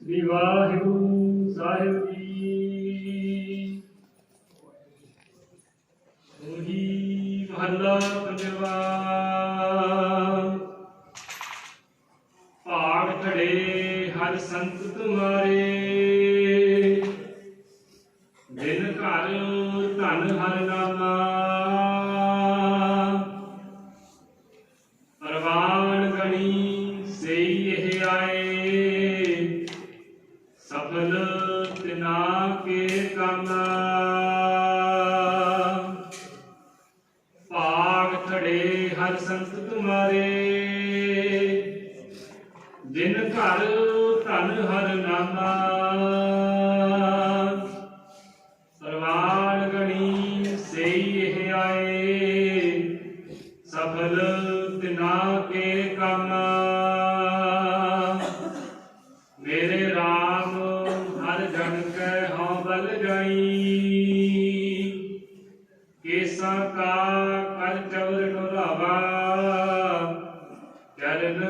ਸ੍ਰੀ ਵਾਹਿਗੁਰੂ ਸਾਹਿਬ ਜੀ। ਉਹੀ ਮਹੱਲਾ ਪੰਜਵਾ। ਭਾਗ ਖੜੇ ਹਰ ਸੰਤ ਤੁਮਾਰੇ ਦਿਨ ਘਰ ਧਨ ਹਰ ਨਾਮਾ। ਤਿਨਾ ਕੇ ਕੰਮ ਭਾਗ ਖੜੇ ਹਰ ਸੰਤ ਤੁਮਾਰੇ। ਦਿਨ ਘਰ ਧਨ ਹਰ ਨਾਮਾ। ਸਰਵਾਨ ਗਣੀ ਸਈ ਇਹ ਆਏ। ਸਫਲ ਤਿਨਾ ਕੇ ਕੰਮ। ਜਨ ਕੈ ਹਉ ਬਲ ਜਾਈ। ਕੇਸਾ ਕਾ ਕਰ ਚਵਰ ਢੋਲਾਵਾ ਚਰਨ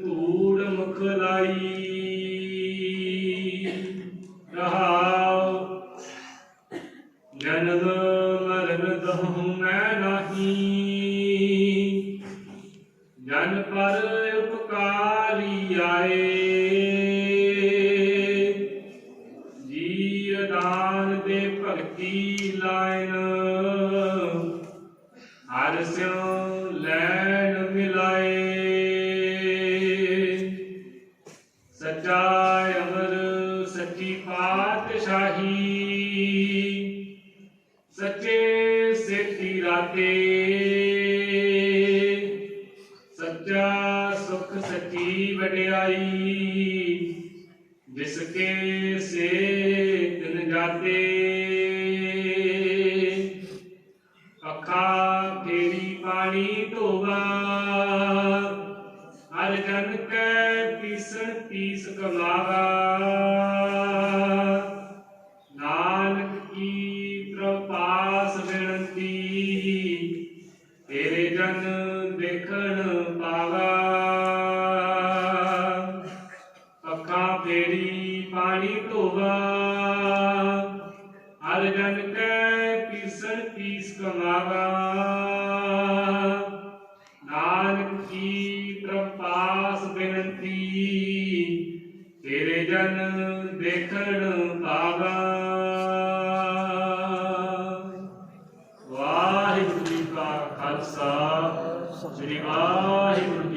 ਧੂੜ ਮੁਖ ਲਾਈ। ਰਹਾਉ, ਜਨਮ ਮਰਨ ਦਹੂ ਮੈਂ ਨਹੀਂ। ਜਨ ਪਰ ਉਪਕਾਰੀ ਆਏ। ਦੇ ਭਗਤੀ ਲਾਇਨ ਹਰ ਸਿਉ ਲੈਣ ਮਿਲਾਏ ਸੱਚਾ ਅਮਰ ਸੱਚੀ ਪਾਤਸ਼ਾਹੀ ਸੱਚੇ ਸੇਤੀ ਰਾਤੇ ਸੱਚਾ ਸੁਖ ਸੱਚੀ ਵਡਿਆਈ ਜਿਸ ਕੇ ਸੇ ਤਿਨ ਜਾਤੇ ਅੱਖਾਂ ਤੇਰੀ ਪਾਣੀ ਧੋਵਾ। ਹਰ ਜਨ ਕੈ ਪੀਸਣ ਪੀਸ ਕਮਾਵਾ। ਨਾਨਕ ਕੀ ਪ੍ਰਪਾਸ ਬਿਨਤੀ ਤੇਰੇ ਜਨ ਦੇਖਣ ਪਾਵਾ। ਅੱਖਾਂ ਤੇਰੀ ਪਾਣੀ ਧੋਵਾ, ਹਰ ਜਨ ਕੈ ਪੀਸਣ ਪੀਸ ਕਮਾਵਾ। ਨਾਨਕ ਕੀ ਪ੍ਰਪਾਸ ਬੇਨਤੀ, ਤੇਰੇ ਜਨ ਦੇਖਣ ਪਾਵਾ। ਵਾਹਿਗੁਰੂ ਜੀ ਕਾ ਖਾਲਸਾ, ਸ੍ਰੀ ਵਾਹਿਗੁਰੂ